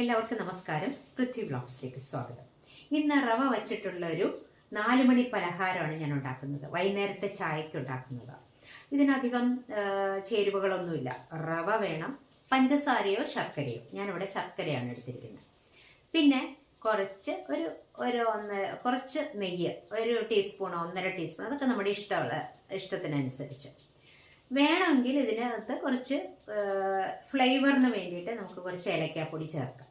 എല്ലാവർക്കും നമസ്കാരം. പൃഥ്വി ബ്ലോഗ്സിലേക്ക് സ്വാഗതം. ഇന്ന് റവ വച്ചിട്ടുള്ള ഒരു നാല് മണി പലഹാരമാണ് ഞാൻ ഉണ്ടാക്കുന്നത്. വൈകുന്നേരത്തെ ചായക്ക് ഉണ്ടാക്കുന്നത്. ഇതിനധികം ചേരുവകളൊന്നുമില്ല. റവ വേണം. പഞ്ചസാരയോ ശർക്കരയോ. ഞാനിവിടെ ശർക്കരയാണ് എടുത്തിരിക്കുന്നത്. പിന്നെ കുറച്ച് ഒരു ഒരു ഒന്ന് കുറച്ച് നെയ്യ് ഒരു ടീസ്പൂണോ ഒന്നര ടീസ്പൂൺ അതൊക്കെ നമ്മുടെ ഇഷ്ടമുള്ള ഇഷ്ടത്തിനനുസരിച്ച്. വേണമെങ്കിൽ ഇതിനകത്ത് കുറച്ച് ഫ്ലേവറിന് വേണ്ടിയിട്ട് നമുക്ക് കുറച്ച് ഏലക്കാപ്പൊടി ചേർക്കാം.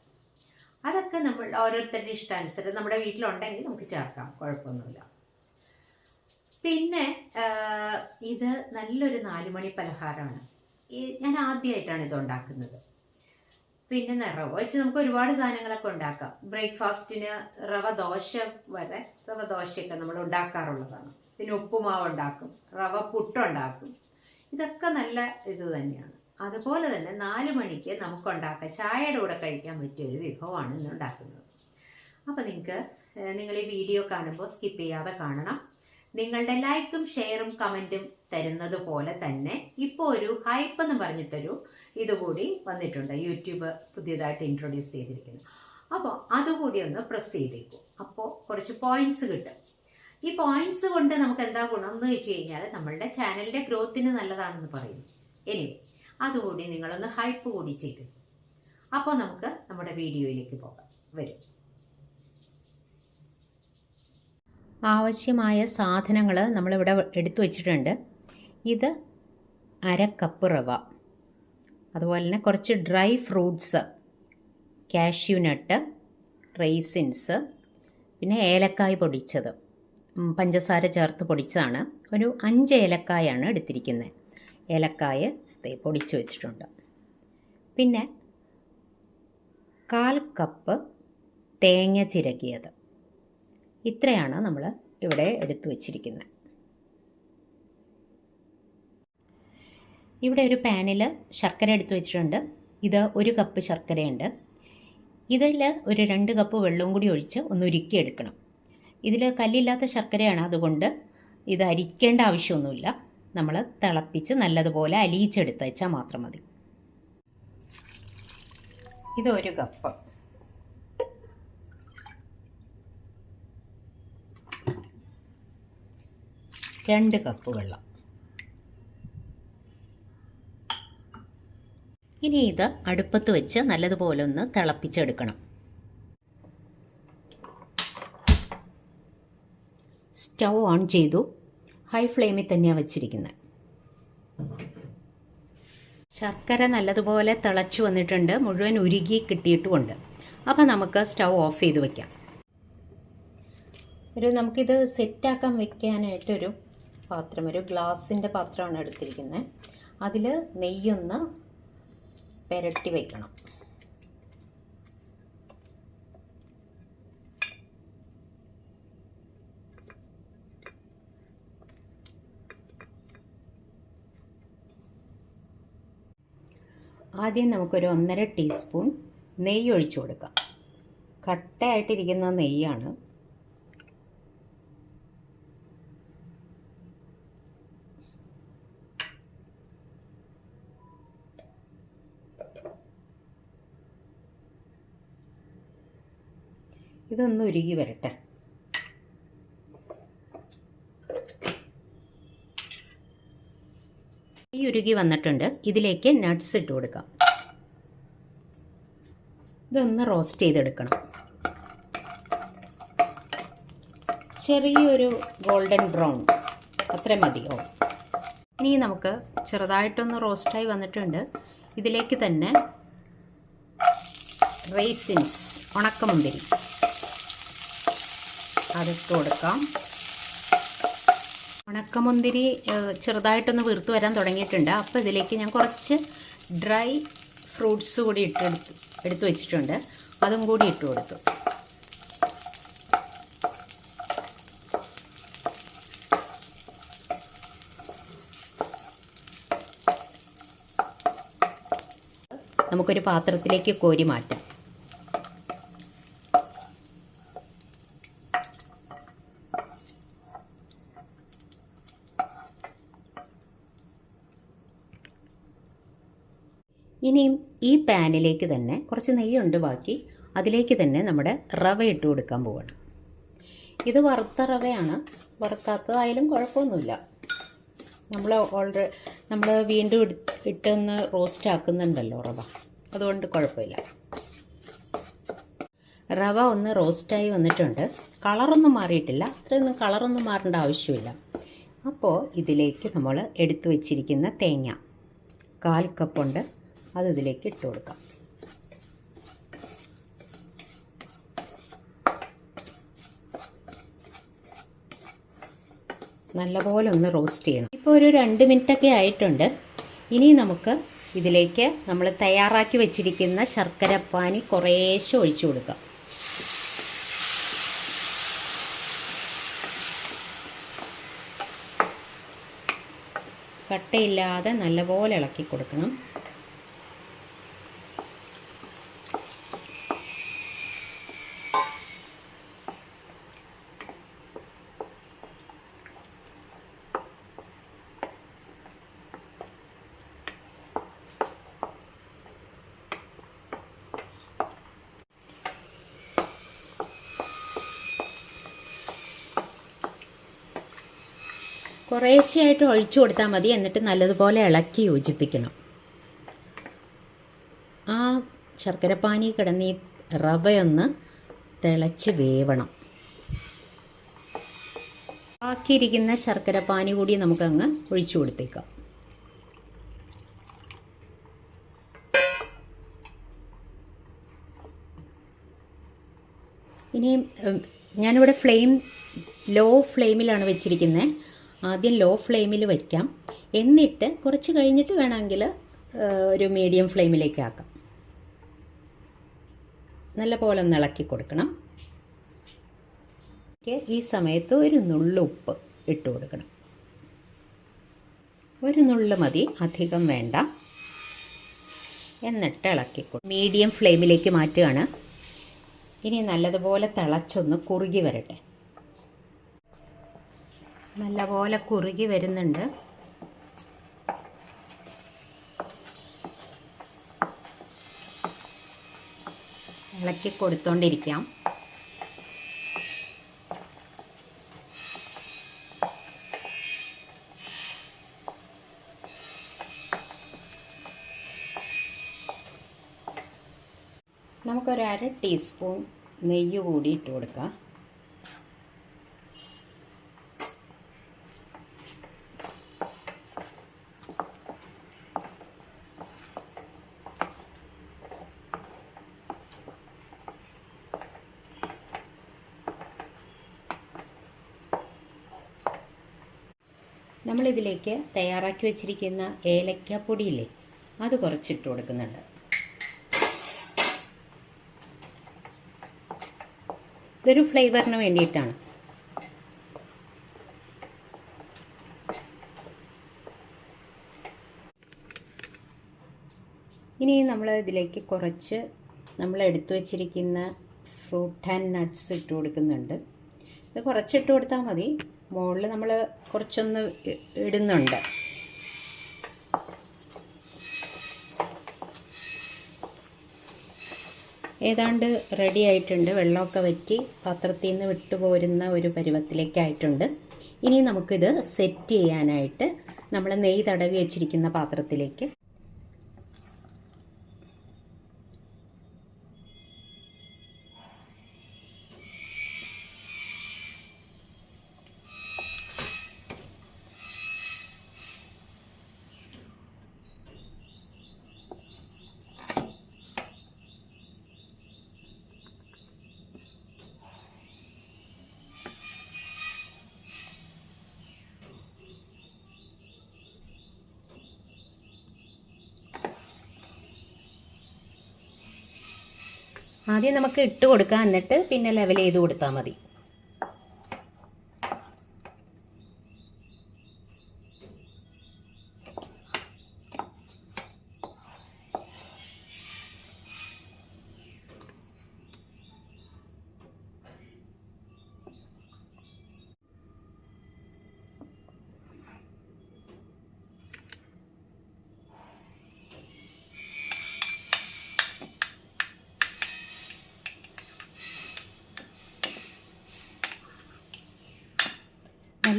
അതൊക്കെ നമ്മൾ ഓരോരുത്തരുടെ ഇഷ്ടാനുസരണം നമ്മുടെ വീട്ടിലുണ്ടെങ്കിൽ നമുക്ക് ചേർക്കാം കുഴപ്പമൊന്നുമില്ല. പിന്നെ ഇത് നല്ലൊരു നാലുമണി പലഹാരമാണ്. ഞാൻ ആദ്യമായിട്ടാണ് ഇത് ഉണ്ടാക്കുന്നത്. പിന്നെ റവ വെച്ച് നമുക്ക് ഒരുപാട് സാധനങ്ങളൊക്കെ ഉണ്ടാക്കാം. ബ്രേക്ക്ഫാസ്റ്റിന് റവ ദോശ വരെ റവ ദോശയൊക്കെ നമ്മൾ ഉണ്ടാക്കാറുള്ളതാണ്. പിന്നെ ഉപ്പുമാവ് ഉണ്ടാക്കും റവ പുട്ടുണ്ടാക്കും. ഇതൊക്കെ നല്ല ഇത് തന്നെയാണ്. അതുപോലെ തന്നെ നാല് മണിക്ക് നമുക്ക് ഉണ്ടാക്കാം ചായയുടെ കൂടെ കഴിക്കാൻ പറ്റിയ ഒരു വിഭവമാണ് ഇന്ന് ഉണ്ടാക്കുന്നത്. അപ്പോൾ നിങ്ങൾക്ക് നിങ്ങൾ ഈ വീഡിയോ കാണുമ്പോൾ സ്കിപ്പ് ചെയ്യാതെ കാണണം. നിങ്ങളുടെ ലൈക്കും ഷെയറും കമന്റും തരുന്നത് പോലെ തന്നെ ഇപ്പോൾ ഒരു ഹൈപ്പ് എന്ന് പറഞ്ഞിട്ടൊരു ഇതുകൂടി വന്നിട്ടുണ്ട്. യൂട്യൂബ് പുതിയതായിട്ട് ഇൻട്രൊഡ്യൂസ് ചെയ്തിരിക്കുന്നു. അപ്പോൾ അതുകൂടി ഒന്ന് പ്രസ് ചെയ്തേക്കും. അപ്പോൾ കുറച്ച് പോയിന്റ്സ് കിട്ടും. ഈ പോയിന്റ്സ് കൊണ്ട് നമുക്ക് എന്താ ഗുണം എന്ന് വെച്ച് കഴിഞ്ഞാൽ നമ്മളുടെ ചാനലിന്റെ ഗ്രോത്തിന് നല്ലതാണെന്ന് പറയും. ഇനി അതുകൂടി നിങ്ങളൊന്ന് ഹൈപ്പ് കൂടി ചെയ്തു. അപ്പോൾ നമുക്ക് നമ്മുടെ വീഡിയോയിലേക്ക് പോകാം. വരും. ആവശ്യമായ സാധനങ്ങൾ നമ്മളിവിടെ എടുത്തു വച്ചിട്ടുണ്ട്. ഇത് അര കപ്പ് റവ. അതുപോലെ തന്നെ കുറച്ച് dry fruits cashew nut raisins പിന്നെ ഏലക്കായ് പൊടിച്ചത്. പഞ്ചസാര ചേർത്ത് പൊടിച്ചതാണ്. ഒരു അഞ്ച് ഏലക്കായാണ് എടുത്തിരിക്കുന്നത്. ഏലക്കായ പൊടിച്ച് വെച്ചിട്ടുണ്ട്. പിന്നെ കാൽ കപ്പ് തേങ്ങ ചിരകിയത്. ഇത്രയാണ് നമ്മൾ ഇവിടെ എടുത്തു വച്ചിരിക്കുന്നത്. ഇവിടെ ഒരു പാനിൽ ശർക്കര എടുത്തു വെച്ചിട്ടുണ്ട്. ഇത് ഒരു കപ്പ് ശർക്കരയുണ്ട്. ഇതിൽ ഒരു രണ്ട് കപ്പ് വെള്ളവും കൂടി ഒഴിച്ച് ഒന്ന് ഉരുക്കി എടുക്കണം. ഇതിൽ കല്ലില്ലാത്ത ശർക്കരയാണ് അതുകൊണ്ട് ഇത് അരിക്കേണ്ട ആവശ്യമൊന്നുമില്ല. നമ്മൾ തിളപ്പിച്ച് നല്ലതുപോലെ അലിയിച്ചെടുത്ത് വെച്ചാൽ മാത്രം മതി. ഇതൊരു കപ്പ്. രണ്ട് കപ്പ് വെള്ളം. ഇനി ഇത് അടുപ്പത്ത് വെച്ച് നല്ലതുപോലെ ഒന്ന് തിളപ്പിച്ചെടുക്കണം. സ്റ്റൗ ഓൺ ചെയ്തു. ഹൈ ഫ്ലെയിമിൽ തന്നെയാണ് വെച്ചിരിക്കുന്നത് ശർക്കര നല്ലതുപോലെ തിളച്ചു വന്നിട്ടുണ്ട്. മുഴുവൻ ഉരുകി കിട്ടിയിട്ടുമുണ്ട്. അപ്പോൾ നമുക്ക് സ്റ്റൗ ഓഫ് ചെയ്ത് വെക്കാം. ഒരു നമുക്കിത് സെറ്റാക്കാൻ വെക്കാനായിട്ടൊരു പാത്രം ഒരു ഗ്ലാസിന്റെ പാത്രമാണ് എടുത്തിരിക്കുന്നത് അതിൽ നെയ്യൊന്ന് പുരട്ടി വെക്കണം. ആദ്യം നമുക്കൊരു ഒന്നര ടീസ്പൂൺ നെയ്യ് ഒഴിച്ചു കൊടുക്കാം. കട്ടയായിട്ടിരിക്കുന്ന നെയ്യാണ്. ഇതൊന്ന് ഉരുകി വരട്ടെ. ഈ ഉരുകി വന്നിട്ടുണ്ട്. ഇതിലേക്ക് നട്ട്സ് ഇട്ട് കൊടുക്കാം. ഇതൊന്ന് റോസ്റ്റ് ചെയ്തെടുക്കണം. ചെറിയൊരു ഗോൾഡൻ ബ്രൗൺ അത്ര മതിയോ ഇനി നമുക്ക് ചെറുതായിട്ടൊന്ന് റോസ്റ്റായി വന്നിട്ടുണ്ട്. ഇതിലേക്ക് തന്നെ റേസിൻസ് ഉണക്കമുന്തിരി. അതിട്ട് കൊടുക്കാം. ഉണക്കമുന്തിരി ചെറുതായിട്ടൊന്ന് വീർത്ത് വരാൻ തുടങ്ങിയിട്ടുണ്ട്. അപ്പോൾ ഇതിലേക്ക് ഞാൻ കുറച്ച് ഡ്രൈ ഫ്രൂട്ട്സ് കൂടി ഇട്ട് എടുത്തു വെച്ചിട്ടുണ്ട്. അതും കൂടി ഇട്ട് കൊടുത്തു. നമുക്കൊരു പാത്രത്തിലേക്ക് കോരി മാറ്റാം ഇനിയും ഈ പാനിലേക്ക് തന്നെ കുറച്ച് നെയ്യുണ്ട് ബാക്കി. അതിലേക്ക് തന്നെ നമ്മുടെ റവ ഇട്ട് കൊടുക്കാൻ പോവാണ്. ഇത് വറുത്ത റവയാണ്. വറുക്കാത്തതായാലും കുഴപ്പമൊന്നുമില്ല. നമ്മൾ ഓൾറെഡി നമ്മൾ വീണ്ടും ഇട്- ഇട്ടൊന്ന് റോസ്റ്റ് ആക്കുന്നുണ്ടല്ലോ റവ. അതുകൊണ്ട് കുഴപ്പമില്ല. റവ ഒന്ന് റോസ്റ്റായി വന്നിട്ടുണ്ട്. കളറൊന്നും മാറിയിട്ടില്ല. അത്രയൊന്നും കളറൊന്നും മാറേണ്ട ആവശ്യമില്ല. അപ്പോൾ ഇതിലേക്ക് നമ്മൾ എടുത്തു വച്ചിരിക്കുന്ന തേങ്ങ. കാൽ കപ്പുണ്ട് അത് ഇതിലേക്ക് ഇട്ട് കൊടുക്കാം. നല്ലപോലെ ഒന്ന് റോസ്റ്റ് ചെയ്യണം. ഇപ്പോൾ ഒരു രണ്ട് മിനിറ്റൊക്കെ ആയിട്ടുണ്ട്. ഇനി നമുക്ക് ഇതിലേക്ക് നമ്മൾ തയ്യാറാക്കി വെച്ചിരിക്കുന്ന ശർക്കരപ്പാനി കുറേശ്ശെ ഒഴിച്ചു കൊടുക്കാം. കട്ടയില്ലാതെ നല്ലപോലെ ഇളക്കി കൊടുക്കണം. കുറേശ്ശെയായിട്ട് ഒഴിച്ചു കൊടുത്താൽ മതി. എന്നിട്ട് നല്ലതുപോലെ ഇളക്കി യോജിപ്പിക്കണം. ആ ശർക്കരപ്പാനി കിടന്ന് ഈ റവയൊന്ന് തിളച്ച് വേവണം. ബാക്കിയിരിക്കുന്ന ശർക്കരപ്പാനി കൂടി നമുക്കങ്ങ് ഒഴിച്ചു കൊടുത്തേക്കാം. ഇനി ഞാനിവിടെ ഫ്ലെയിം ലോ ഫ്ലെയിമിലാണ് വെച്ചിരിക്കുന്നത് ആദ്യം ലോ ഫ്ലെയിമിൽ വയ്ക്കാം എന്നിട്ട് കുറച്ച് കഴിഞ്ഞിട്ട് വേണമെങ്കിൽ ഒരു മീഡിയം ഫ്ലെയിമിലേക്ക് ആക്കാം. നല്ല പോലെ ഒന്ന് ഇളക്കി കൊടുക്കണം. ഈ സമയത്ത് ഒരു നുള്ളു ഉപ്പ് ഇട്ട് കൊടുക്കണം. ഒരു നുള്ളു മതി അധികം വേണ്ട. എന്നിട്ട് ഇളക്കി മീഡിയം ഫ്ലെയിമിലേക്ക് മാറ്റുകയാണ്. ഇനി നല്ലതുപോലെ തിളച്ചൊന്ന് കുറുകി വരട്ടെ. നല്ലപോലെ കുറുകി വരുന്നുണ്ട്. ഇളക്കി കൊടുത്തോണ്ടിരിക്കാം. നമുക്കൊരു അര ടീസ്പൂൺ നെയ്യ് കൂടി ഇട്ട് കൊടുക്കാം. നമ്മളിതിലേക്ക് തയ്യാറാക്കി വെച്ചിരിക്കുന്ന ഏലക്കാപ്പൊടിയില്ലേ അത് കുറച്ചിട്ട് കൊടുക്കുന്നുണ്ട്. ഇതൊരു ഫ്ലേവറിന് വേണ്ടിയിട്ടാണ്. ഇനി നമ്മൾ ഇതിലേക്ക് കുറച്ച് നമ്മൾ എടുത്തു വച്ചിരിക്കുന്ന ഫ്രൂട്ട് ആൻഡ് നട്ട്സ് ഇട്ട് കൊടുക്കുന്നുണ്ട്. ഇത് കുറച്ചിട്ട് കൊടുത്താൽ മതി. മുകളിൽ നമ്മൾ കുറച്ചൊന്ന് ഇടുന്നുണ്ട്. ഏതാണ്ട് റെഡി ആയിട്ടുണ്ട്. വെള്ളമൊക്കെ വറ്റി പാത്രത്തിൽ നിന്ന് വിട്ടുപോരുന്ന ഒരു പരുവത്തിലേക്കായിട്ടുണ്ട്. ഇനി നമുക്കിത് സെറ്റ് ചെയ്യാനായിട്ട് നമ്മൾ നെയ്യ് തടവി വെച്ചിരിക്കുന്ന പാത്രത്തിലേക്ക് ആദ്യം നമുക്ക് ഇട്ട് കൊടുക്കാം എന്നിട്ട് പിന്നെ ലെവൽ ചെയ്ത് കൊടുത്താൽ മതി.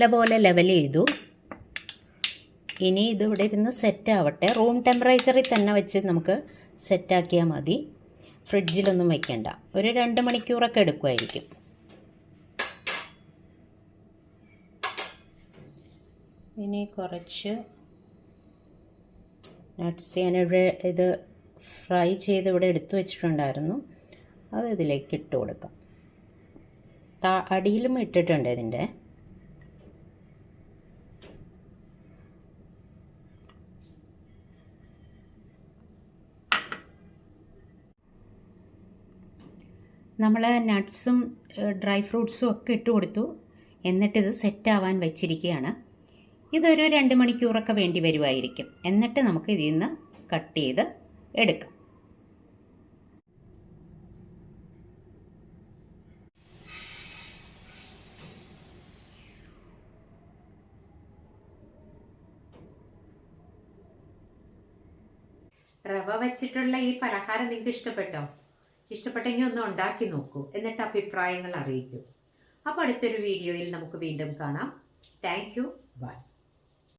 നല്ലപോലെ ലെവൽ ചെയ്തു. ഇനി ഇത് ഇവിടെ ഇരുന്ന് സെറ്റ് ആവട്ടെ. റൂം ടെമ്പറേച്ചറിൽ തന്നെ വെച്ച് നമുക്ക് സെറ്റാക്കിയാൽ മതി. ഫ്രിഡ്ജിലൊന്നും വയ്ക്കേണ്ട ഒരു രണ്ട് മണിക്കൂറൊക്കെ എടുക്കുമായിരിക്കും ഇനി കുറച്ച് നട്ട്സ് ഞാനിവിടെ ഇത് ഫ്രൈ ചെയ്ത് ഇവിടെ എടുത്തു വെച്ചിട്ടുണ്ടായിരുന്നു. അത് ഇതിലേക്ക് ഇട്ട് കൊടുക്കാം. അടിയിലും ഇട്ടിട്ടുണ്ട് ഇതിന്റെ. നമ്മൾ നട്ട്സും ഡ്രൈ ഫ്രൂട്ട്സും ഒക്കെ ഇട്ട് കൊടുത്തു. എന്നിട്ടിത് സെറ്റാവാൻ വെച്ചിരിക്കുകയാണ് ഇതൊരു രണ്ട് മണിക്കൂറൊക്കെ വേണ്ടി വരുമായിരിക്കും എന്നിട്ട് നമുക്ക് ഇതിൽ നിന്ന് കട്ട് ചെയ്ത് എടുക്കാം. റവ വെച്ചിട്ടുള്ള ഈ പലഹാരം നിങ്ങൾക്ക് ഇഷ്ടപ്പെട്ടോ? ഇഷ്ടപ്പെട്ടെങ്കിൽ ഒന്ന് ഉണ്ടാക്കി നോക്കൂ. എന്നിട്ട് അഭിപ്രായങ്ങൾ അറിയിക്കൂ. അപ്പോൾ അടുത്തൊരു വീഡിയോയിൽ നമുക്ക് വീണ്ടും കാണാം. Thank you by